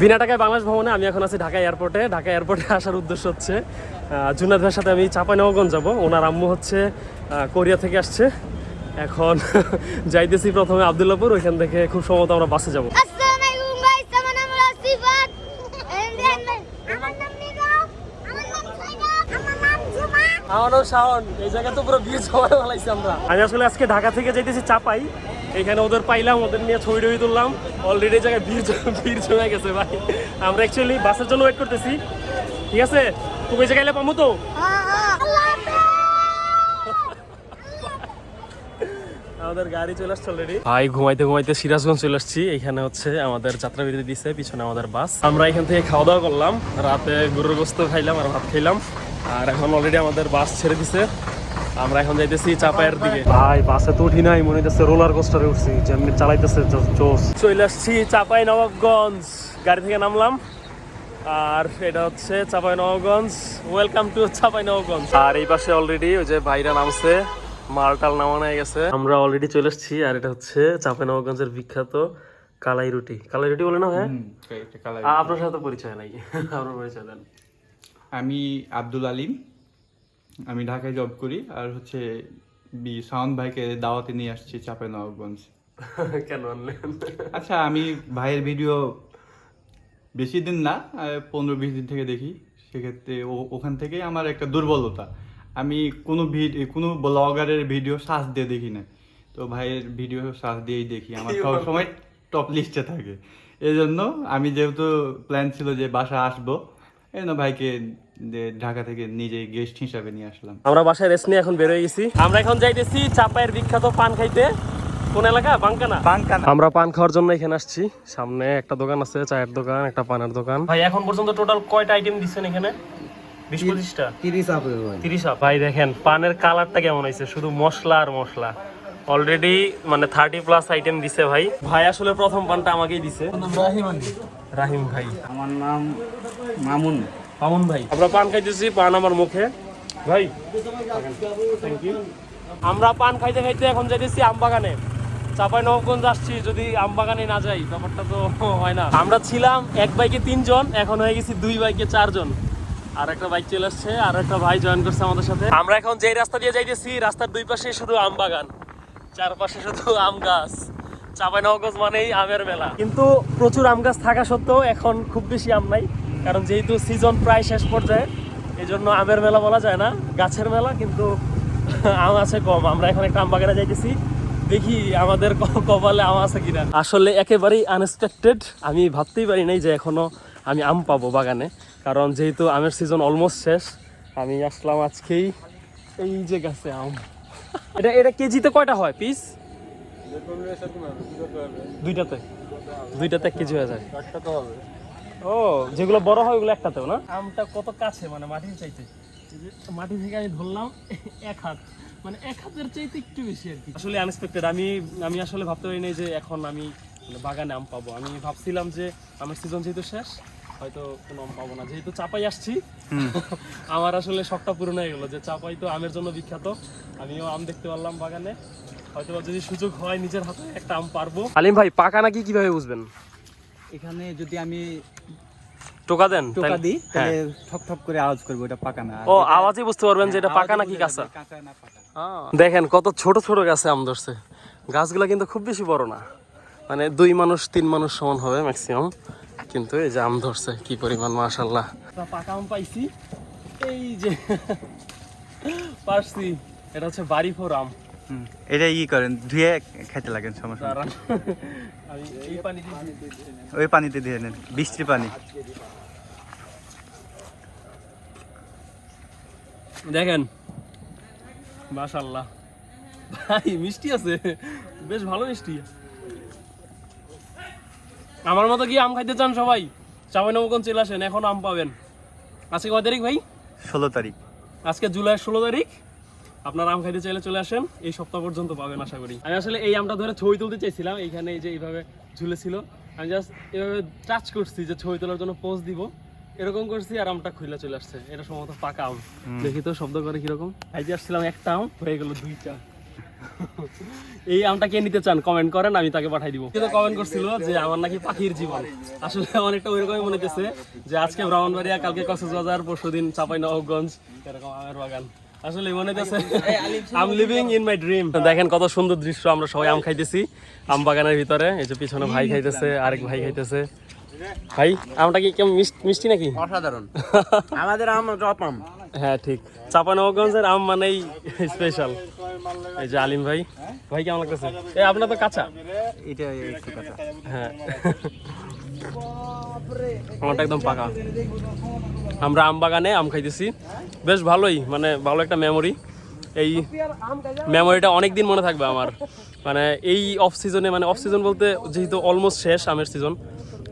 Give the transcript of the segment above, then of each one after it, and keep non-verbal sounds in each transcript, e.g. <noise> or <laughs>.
বিনা টাকায় বাংলাদেশ ভ্রমণে আমি এখন আছি ঢাকা এয়ারপোর্টে। ঢাকা এয়ারপোর্টে আসার উদ্দেশ্য হচ্ছে জুনাদ ভাইয়ের সাথে আমি চাঁপাইনবাবগঞ্জ যাব। ওনার আম্মু হচ্ছে কোরিয়া থেকে আসছে। এখন <laughs> যাইতেছি প্রথমে আবদুল্লাপুর ওইখান থেকে খুব সম্ভবত আমরা বাসে যাব। আমারও শাওন এই জায়গা তো পুরো ভিড় ফেলাইছি আমরা। আমি আসলে আজকে ঢাকা থেকে যাইতেছি চাপাই। এখানে ওদের পাইলাম, ওদের নিয়ে ছবি টবি তুললাম। অলরেডি জায়গায় ভিড় <laughs> ভিড় জমে গেছে ভাই। আমরা অ্যাকচুয়ালি বাসের জন্য ওয়েট করতেছি। ঠিক আছে? তুমি জায়গায় পাবো তো। <laughs> আমাদের গাড়ি চলে আসছে অলরেডি ভাই, ঘুমাইতে ঘুমাইতে সিরাজগঞ্জ চলে আসছি। এখানে হচ্ছে আমাদের যাত্রা বিরতি দিছে, পিছনে আমাদের বাস। আমরা এখান থেকে খাওয়া দাওয়া করলাম। রাতে গরুর গোস্ত খাইলাম আর ভাত খাইলাম। আর এখন অলরেডি আমাদের বাস ছেড়ে দিছে। আমরা এখন যাইতেছি চাপায়ের দিকে। ভাই বাসে তো উঠি নাই মনে হচ্ছে রোলার কোস্টারে উঠছি যেমনি চালাইতেছে জোস চলে আসছি চাপাই নবাবগঞ্জ গাড়ি থেকে নামলাম। আর এটা হচ্ছে চাপাই নবাবগঞ্জ ওয়েলকাম টু চাপাই নবাবগঞ্জ। আর এই পাশে অলরেডি ওই যে ভাইরা নামছে মালটাল নামানো হয়ে গেছে। আমরা অলরেডি চলে এসেছি আর এটা হচ্ছে চাপাই নবাবগঞ্জের বিখ্যাত কালাই রুটি। কালাই রুটি বলে না হ্যাঁ আপনার সাথে পরিচয় নাই <laughs> আপনার পরিচয় দেন। আমি আব্দুল আলিম আমি ঢাকায় জব করি আর হচ্ছে বি সাউন্ড ভাইকে দাওয়াতে নিয়ে আসছি চাপে নবাবগঞ্জ। <laughs> কেন আনলেন? আচ্ছা আমি ভাইয়ের ভিডিও বেশি দিন না পনেরো বিশ দিন থেকে দেখি। সেক্ষেত্রে ও- ওখান থেকেই আমার একটা দুর্বলতা। আমি কোনো ভিডিও কোনো ব্লগারের ভিডিও সার্চ দিয়ে দেখি না তো ভাইয়ের ভিডিও সার্চ দিয়েই দেখি আমার সবসময় টপ লিস্টে থাকে। এই জন্য আমি যেহেতু প্ল্যান ছিল যে বাসা আসব এই জন্য ভাইকে ঢাকা থেকে নিজে গেস্ট হিসাবে নিয়ে আসলাম। আমরা বাসায় রেস্ট নিয়ে এখন বের গেছি। আমরা এখন যাইতেছি চাপায়ের বিখ্যাত পান খাইতে। কোন এলাকা? বাঙ্কানা বাঙ্কানা আমরা পান খাওয়ার জন্য এখানে আসছি। সামনে একটা দোকান আছে চায়ের দোকান একটা পানের দোকান। ভাই এখন পর্যন্ত টোটাল কয়টা আইটেম দিচ্ছেন এখানে? বিশ পঁচিশটা? তিরিশ তিরিশ ভাই দেখেন পানের কালারটা কেমন হয়েছে শুধু মশলা আর মশলা। অলরেডি মানে থার্টি প্লাস আইটেম দিছে ভাই। ভাই আসলে প্রথম পানটা আমাকেই দিছে। রাহিম ভাই। আমার নাম মামুন। মামুন ভাই। আমরা পান খাইতেছি পান আমার মুখে। ভাই। থ্যাংক ইউ আমরা পান খাইতে খাইতে এখন যাইতেছি আম বাগানে চাপাই নবগঞ্জ আসছি যদি আম বাগানে না যাই ব্যাপারটা তো হয় না। আমরা ছিলাম এক বাইকে তিনজন এখন হয়ে গেছি দুই বাইকে চারজন। আর একটা বাইক চলে আসছে আর একটা ভাই জয়েন করছে আমাদের সাথে। আমরা এখন যেই রাস্তা দিয়ে যাইতেছি রাস্তার দুই পাশে শুধু আম বাগান চারপাশে শুধু আম গাছ। চাঁপাইনবাবগঞ্জ মানেই আমের মেলা। কিন্তু প্রচুর আম গাছ থাকা সত্ত্বেও এখন খুব বেশি আম নাই। কারণ যেহেতু সিজন প্রায় শেষ পর্যায়ে এই জন্য আমের মেলা বলা যায় না। গাছের মেলা, কিন্তু আম আছে কম। আমরা এখন একটা আম বাগানে যাইতেছি। দেখি আমাদের কপালে আম আছে কিনা। আসলে একেবারেই আনএক্সপেক্টেড আমি ভাবতেই পারি নাই যে এখনও আমি আম পাবো বাগানে। কারণ যেহেতু আমের সিজন অলমোস্ট শেষ, আমি আসলাম আজকেই এই যে গাছে আম। এটা এটা কেজিতে কয়টা হয় পিস দুইটাতে? দুইটাতে এক কেজি হয়ে যায়। ও যেগুলো বড় হয় ওগুলো একটাতেও না? আমটা কত কাছে মানে মাটির চাইতে? মাটি থেকে আমি ধরলাম এক হাত। মানে এক হাতের চাইতে একটু বেশি আর কি। আসলে আনএক্সপেক্টেড আমি আমি আসলে ভাবতে পারি নাই যে এখন আমি মানে বাগানে আম পাবো। আমি ভাবছিলাম যে আমার সিজন যেহেতু শেষ হয়তো কোনো আম পাবো না। যেহেতু চাপাই আসছি <laughs> আমার আসলে শখটা পূরণ হয়ে গেলো যে চাপাই তো আমের জন্য বিখ্যাত। আমিও আম দেখতে পারলাম বাগানে। হয়তো যদি সুযোগ হয় নিজের হাতে একটা আম পারব। আলিম ভাই পাকা নাকি কীভাবে বুঝবেন? এখানে যদি আমি টোকা দেন টোকা দিই হ্যাঁ। তাহলে ঠক ঠক করে আওয়াজ করবে ওটা পাকা না। ও বুঝতে পারবেন যে এটা হ্যাঁ, পাকা নাকি কাঁচা। কাঁচা না পাকা। দেখেন কত ছোট ছোট গাছে আম ধরছে। গাছগুলো কিন্তু খুব বেশি বড় না। মানে দুই মানুষ তিন মানুষ সমান হবে ম্যাক্সিমাম কিন্তু এই যে আম ধরছে কি পরিমাণ মাশাল্লাহ পাকা আম পাইছি। এই যে পারছি। এটা হচ্ছে বাড়ি ফোর আম। হুম। এটা ই করেন ধুয়ে খেতে লাগেন সমস্যা নেই। দাঁড়ান। আমি এই পানি ওই পানিতে দিয়ে নেন বৃষ্টির পানি। দেখেন মাশাল্লাহ ভাই মিষ্টি আছে। বেশ ভালো মিষ্টি। আমার মতো কি আম খাইতে চান সবাই? চাপাই নবগঞ্জ চলে আসেন এখন আম পাবেন। আজকে কয় তারিখ ভাই? ষোলো তারিখ। আজকে জুলাই ষোলো তারিখ। আপনার আম খাইতে চাইলে চলে আসেন এই সপ্তাহ পর্যন্ত পাবেন আশা করি। আমি আসলে এই আমটা ধরে ছবি তুলতে চাইছিলাম এইখানে এই যে এইভাবে ঝুলেছিল। আমি জাস্ট এভাবে টাচ করছি যে ছবি তোলার জন্য পোজ দিব। এরকম করছি আর আমটা খুলে চলে আসছে। এটা সম্ভবত পাকা আম। দেখি তো শব্দ করে কীরকম। খাইতে আসছিলাম একটা আম হয়ে গেল দুইটা। এই আমটা কে নিতে চান কমেন্ট করেন আমি তাকে পাঠাই দিব। কিন্তু কমেন্ট করছিল যে আমার নাকি পাখির জীবন। আসলে অনেকটা ওইরকমই মনে হচ্ছে যে আজকে ব্রাহ্মণবাড়িয়া কালকে কক্সবাজার পরশু দিন চাপাই নবগঞ্জ এরকম আমের বাগান। আসলে মনে হচ্ছে I'm living in my dream দেখেন কত সুন্দর দৃশ্য আমরা সবাই আম খাইতেছি আম বাগানের ভিতরে। এই যে পিছনে ভাই খাইতেছে আরেক ভাই খাইতেছে। ভাই আমটা কি কেমন মিষ্টি- মিষ্টি নাকি? অসাধারণ। <laughs> আমাদের আম টপ আম হ্যাঁ ঠিক। চাপানগঞ্জের আম মানেই স্পেশাল এই যে আলিম ভাই ভাই কেমন লাগতেছে? এ আপনার তো কাঁচা। এটা একটু কথা হ্যাঁ। আমারটা একদম পাকা। আমরা আম বাগানে আম খাইতেছি। বেশ ভালোই মানে ভালো একটা মেমোরি এই মেমোরিটা অনেক দিন মনে থাকবে আমার। মানে এই অফ সিজনে মানে অফ সিজন বলতে যেহেতু অলমোস্ট শেষ আমের সিজন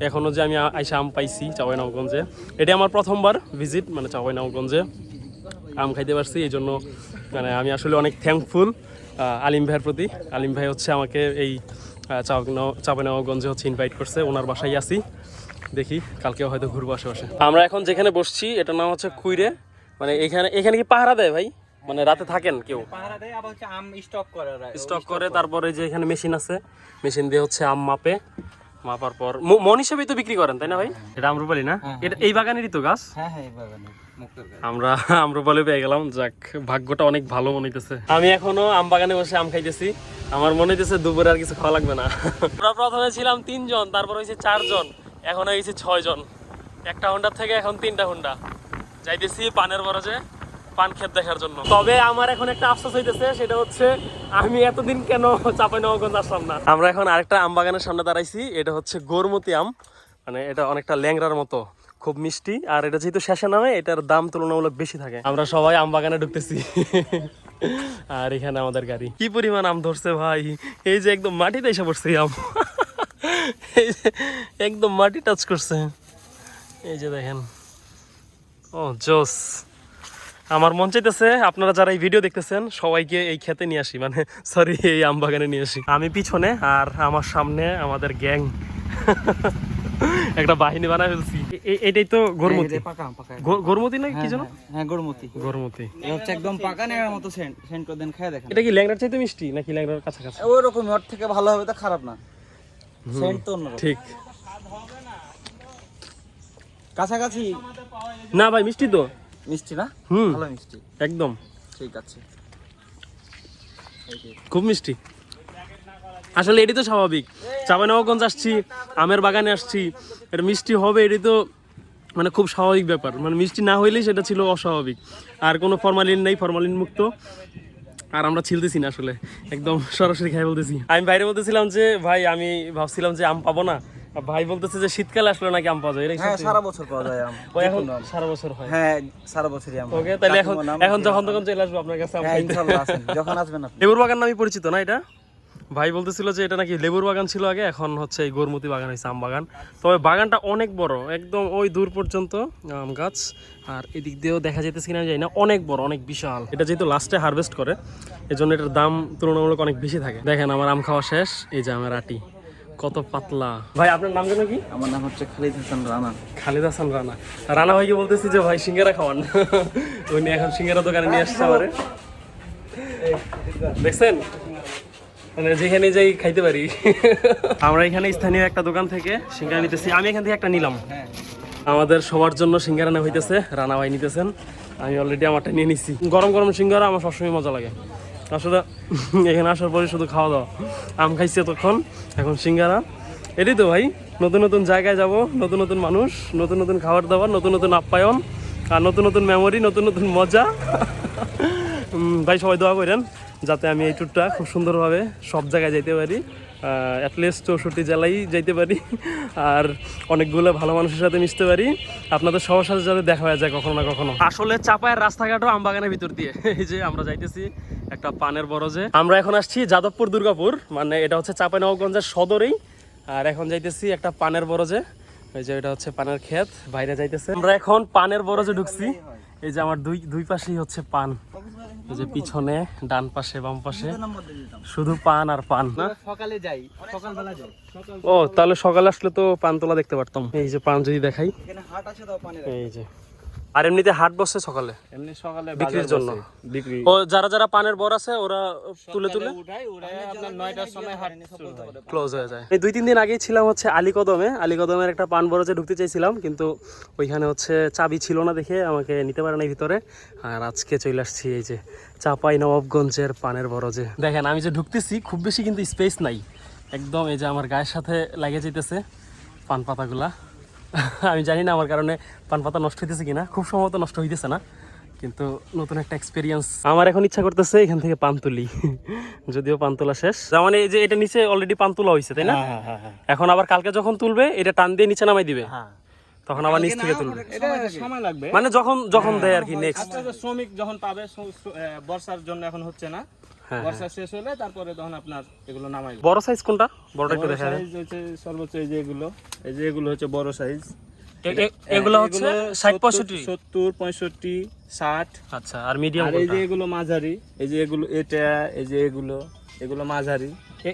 এখনও যে আমি আইসা আম পাইছি চাপাইনগঞ্জে এটা আমার প্রথমবার ভিজিট মানে চাপাইনগঞ্জে আম খাইতে পারছি। এই জন্য মানে আমি আসলে অনেক থ্যাঙ্কফুল আলিম ভাইয়ের প্রতি। আলিম ভাই হচ্ছে আমাকে এই চাপাইনগঞ্জে হচ্ছে ইনভাইট করছে। ওনার বাসায় আসি দেখি কালকেও হয়তো ঘুরবো আশেপাশে। আমরা এখন যেখানে বসছি এটার নাম হচ্ছে কুইরে মানে এখানে এখানে কি পাহারা দেয় ভাই? মানে রাতে থাকেন কেউ? পাহারা দেয় আবার হচ্ছে আম স্টক করে ওরা। স্টক করে তারপরে যে এখানে মেশিন আছে মেশিন দিয়ে হচ্ছে আম মাপে। মাপার পর মন হিসেবেই তো বিক্রি করেন তাই না ভাই? এটা আমরুপালি না? এটা এই বাগানেরই তো গাছ? হ্যাঁ হ্যাঁ এই বাগানে আমরা আম্রপালি পেয়ে গেলাম, যাক, ভাগ্যটা অনেক ভালো মনে হইতেছে। আমি এখনও আম বাগানে বসে আম খাইতেছি। আমার মনে হইতেছে দুপুরে আর কিছু খাওয়া লাগবে না। আমরা প্রথমে ছিলাম তিনজন, তারপর হয়েছে চারজন, এখন হয়েছে ছয় জন একটা হুন্ডা থেকে এখন তিনটা হুন্ডা। যাইতেছি পানের বরজে, পান ক্ষেত দেখার জন্য। তবে আমার এখন একটা আফসোস হইতেছে, সেটা হচ্ছে আমি এতদিন কেন চাপাই নবগঞ্জ আসলাম না? আমরা এখন আরেকটা আম বাগানের সামনে দাঁড়াইছি, এটা হচ্ছে গোরমতি আম। মানে এটা অনেকটা ল্যাংরার মতো। খুব মিষ্টি, আর এটা যেহেতু শেষে নামে, এটার দাম তুলনামূলক বেশি থাকে। আমরা সবাই আম বাগানে ঢুকতেছি। আর এখানে আমাদের গাড়ি। কি পরিমাণ আম ধরছে ভাই? এই যে একদম মাটিতে এসে পড়ছে আম। একদম মাটি টাচ করছে। এই যে দেখেন। ও, জোস। আমার মন চাইতেছে, আপনারা যারা এই ভিডিও দেখতেছেন, সবাইকে এই খেতে নিয়ে আসি। মানে সরি এই আম বাগানে নিয়ে আসি। আমি পিছনে, আর আমার সামনে আমাদের গ্যাং। একটা বাহিনী বানায় ফেলছি। এটাই তো গরমতি। গরমতি না কি যেন? হ্যাঁ, হ্যাঁ গরমতি। গরমতি। এটা হচ্ছে একদম পাকা নেওয়ার মতো সেন্ট সেন্ট করে দেন খেয়ে দেখেন। এটা কি ল্যাংড়ার চাইতে মিষ্টি নাকি ল্যাংড়ার কাছাকাছি? ওই রকম ওর থেকে ভালো হবে তো খারাপ না। সেন্ট তো অন্যরকম। ঠিক। কাছাকাছি। না ভাই মিষ্টি তো। মিষ্টি না? হুম। ভালো মিষ্টি। একদম। ঠিক আছে। খুব মিষ্টি। আসলে এটি তো স্বাভাবিক। চাপানগঞ্জ আসছি আমের বাগানে আসছি এটা মিষ্টি হবে এটি তো মানে খুব স্বাভাবিক ব্যাপার। মানে মিষ্টি না হইলেই সেটা ছিল অস্বাভাবিক। আর কোনো ফরমালিন নেই ফরমালিন মুক্ত। আর আমরা ছিলতেছি না আসলে। একদম সরাসরি খাই বলতেছি। আমি বাইরে বলতেছিলাম যে ভাই আমি ভাবছিলাম যে আম পাবো না। ভাই বলতেছে যে শীতকালে আসলে নাকি আম পাওয়া যায়? হ্যাঁ সারা বছর পাওয়া যায় আম। এখন সারা বছর হয়। হ্যাঁ সারা বছরই আম ওকে তাহলে এখন এখন যখন তখন চলে আসব আপনার কাছে আম হ্যাঁ ইনশাআল্লাহ আসেন। যখন আসবেন আপনি। লেবুর বাগান নামে পরিচিত না এটা? ভাই বলতেছিল যে এটা নাকি লেবুর বাগান ছিল আগে এখন হচ্ছে এই গোরমতি বাগান হয়েছে আম বাগান। তবে বাগানটা অনেক বড় একদম ওই দূর পর্যন্ত আম গাছ। আর এদিক দিয়েও দেখা যেতেছে কিনা জানি না অনেক বড় অনেক বিশাল। এটা যেহেতু লাস্টে হারভেস্ট করে এই জন্য এটার দাম তুলনামূলক অনেক বেশি থাকে। দেখেন আমার আম খাওয়া শেষ এই যে আমার আটি। কত পাতলা। ভাই আপনার নাম যেন কি? আমার নাম হচ্ছে খালিদ হাসান রানা। খালিদ হাসান রানা। রানা ভাইকে বলতেছি যে ভাই সিঙ্গারা খাওয়ান। উনি এখন সিঙ্গারা দোকানে নিয়ে আসছে আমারে। দেখছেন? মানে যেখানে যাই খাইতে পারি। আমরা এখানে স্থানীয় একটা দোকান থেকে সিঙ্গারা নিতেছি। আমি এখান থেকে একটা নিলাম। আমাদের সবার জন্য সিঙ্গারা নেওয়া হইতেছে রানা ভাই নিতেছেন। আমি অলরেডি আমারটা নিয়ে নিছি। গরম গরম সিঙ্গারা আমার সবসময় মজা লাগে। আসলে এখানে আসার পরে শুধু খাওয়া দাওয়া। আম খাইছি তখন এখন সিঙ্গারা। এটাই তো ভাই নতুন নতুন জায়গায় যাব নতুন নতুন মানুষ নতুন নতুন খাবার দাবার নতুন নতুন আপ্যায়ন আর নতুন নতুন মেমোরি নতুন নতুন মজা। ভাই সবাই দোয়া করেন। যাতে আমি এই ট্যুরটা খুব সুন্দরভাবে সব জায়গায় যেতে পারি অ্যাটলিস্ট চৌষট্টি জেলায় যাইতে পারি আর অনেকগুলো ভালো মানুষের সাথে মিশতে পারি। আপনাদের সবার সাথে যাতে দেখা হয়ে যায় কখনো না কখনো। আসলে চাপায়ের রাস্তাঘাটও আমবাগানের ভিতর দিয়ে। এই যে আমরা যাইতেছি একটা পানের বরজে। আমরা এখন আসছি যাদবপুর দুর্গাপুর মানে এটা হচ্ছে চাঁপাইনবাবগঞ্জের সদরেই। আর এখন যাইতেছি একটা পানের বরজে। এই যে এটা হচ্ছে পানের ক্ষেত বাইরে যাইতেছে। আমরা এখন পানের বরজে ঢুকছি। এই যে আমার দুই দুই পাশেই হচ্ছে পান। এই যে পিছনে ডান পাশে বাম পাশে। শুধু পান আর পান না? সকালে যাই সকালবেলা যাই। ও তাহলে সকালে আসলে তো পান তোলা দেখতে পারতাম। এই যে পান যদি দেখাই। এখানে হাট আছে তাও পানের এই যে। আর এমনিতে হাট বসে সকালে? এমনি সকালে বিক্রির জন্য? বিক্রি। ও যারা যারা পানের বর আছে ওরা তুলে তুলে? ক্লোজ হয়ে। যায়। এই দুই তিন দিন আগেই ছিলাম হচ্ছে আলীকদমে আলীকদমের একটা পান বরজে ঢুকতে চাইছিলাম কিন্তু ওইখানে হচ্ছে চাবি ছিল না দেখে আমাকে নিতে পারে নাই ভিতরে। আর আজকে চলে আসছি এই যে চাপাই নবাবগঞ্জের পানের বরজে দেখেন আমি যে ঢুকতেছি খুব বেশি কিন্তু স্পেস নাই। একদম এই যে আমার গায়ের সাথে লাগে যেতেছে পান পাতাগুলা। <laughs> আমি জানি না আমার কারণে পান পাতা নষ্ট হইতেছে কিনা খুব সম্ভবত নষ্ট হইতেছে না কিন্তু নতুন একটা এক্সপিরিয়েন্স আমার এখন ইচ্ছা করতেছে এখান থেকে পান তুলি <laughs> যদিও পান তোলা শেষ। মানে এই যে এটা নিচে অলরেডি পান তোলা হয়েছে তাই না? হ্যাঁ হ্যাঁ হ্যাঁ এখন আবার কালকে যখন তুলবে এটা টান দিয়ে নিচে নামাই দিবে। হ্যাঁ। তখন আবার নিচ থেকে তুলবে। সময় লাগবে। মানে যখন যখন দেয় আর কি নেক্সট আস্তে শ্রমিক যখন পাবে বর্ষার জন্য এখন হচ্ছে না? বর্ষা শেষ হলে তারপরে তখন আপনার এগুলো নামাই বড় সাইজ কোনটা? বড়টা একটু দেখা সাইজ হচ্ছে সর্বোচ্চ এই যে এগুলো। এই যে এগুলো হচ্ছে বড় সাইজ এগুলো হচ্ছে ষাট পঁয়ষট্টি? সত্তর পঁয়ষট্টি ষাট। আচ্ছা আর মিডিয়াম এই যে এগুলো মাঝারি এই যে এগুলো এটা এই যে এগুলো। এগুলো মাঝারি।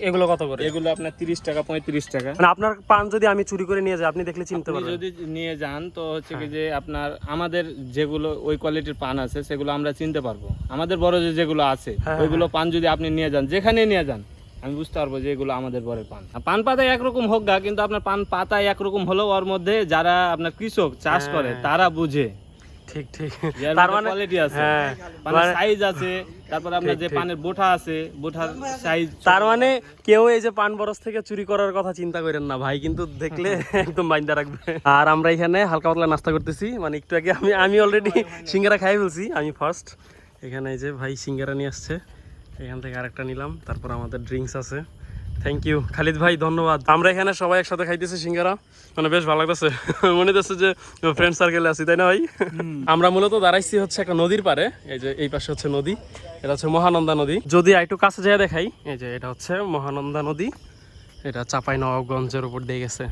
এগুলো কত করে? এগুলো আপনার তিরিশ টাকা পঁয়ত্রিশ টাকা। মানে আপনার পান যদি আমি চুরি করে নিয়ে যাই আপনি দেখলে চিনতে পারবেন। যদি নিয়ে যান তো হচ্ছে কি যে আপনার আমাদের যেগুলো ওই কোয়ালিটির পান আছে সেগুলো আমরা চিনতে পারব। আমাদের বড় যে যেগুলো আছে হ্যাঁ, ওইগুলো পান যদি আপনি নিয়ে যান যেখানে নিয়ে যান আমি বুঝতে পারব যে এগুলো আমাদের বরের পান। পান পাতায় একরকম হোক গা কিন্তু আপনার পান পাতায় একরকম হলেও ওর মধ্যে যারা আপনার কৃষক চাষ করে তারা বুঝে। ঠিক ঠিক। তার মানে কোয়ালিটি আছে। হ্যাঁ মানে- সাইজ আছে তারপরে আপনার যে পানের বোঠা আছে বোঠার সাইজ তার মানে কেউ এই যে পান বরস থেকে চুরি করার কথা চিন্তা করেন না ভাই। কিন্তু দেখলে <laughs> একদম বাইন্দা রাখবে। আর আমরা এখানে হালকা পাতলা নাস্তা করতেছি। মানে একটু আগে আমি আমি অলরেডি সিঙ্গারা খাই ফেলছি আমি ফার্স্ট এখানে এই যে ভাই সিঙ্গারা নিয়ে আসছে। এখান থেকে আরেকটা নিলাম তারপর আমাদের ড্রিঙ্কস আছে। থ্যাংক ইউ খালিদ ভাই ধন্যবাদ। আমরা এখানে সবাই একসাথে খাইতেছি সিঙ্গারা। মানে বেশ ভালো লাগতেছে। মনে হচ্ছে যে ফ্রেন্ড সার্কেলে আছি তাই না ভাই? আমরা মূলত দাঁড়াইছি হচ্ছে একটা নদীর পারে এই যে এই পাশে হচ্ছে নদী। এটা হচ্ছে মহানন্দা নদী। যদি একটু কাছে যায় দেখাই এই যে এটা হচ্ছে মহানন্দা নদী। এটা চাপাই নবাবগঞ্জের উপর দিয়ে গেছে।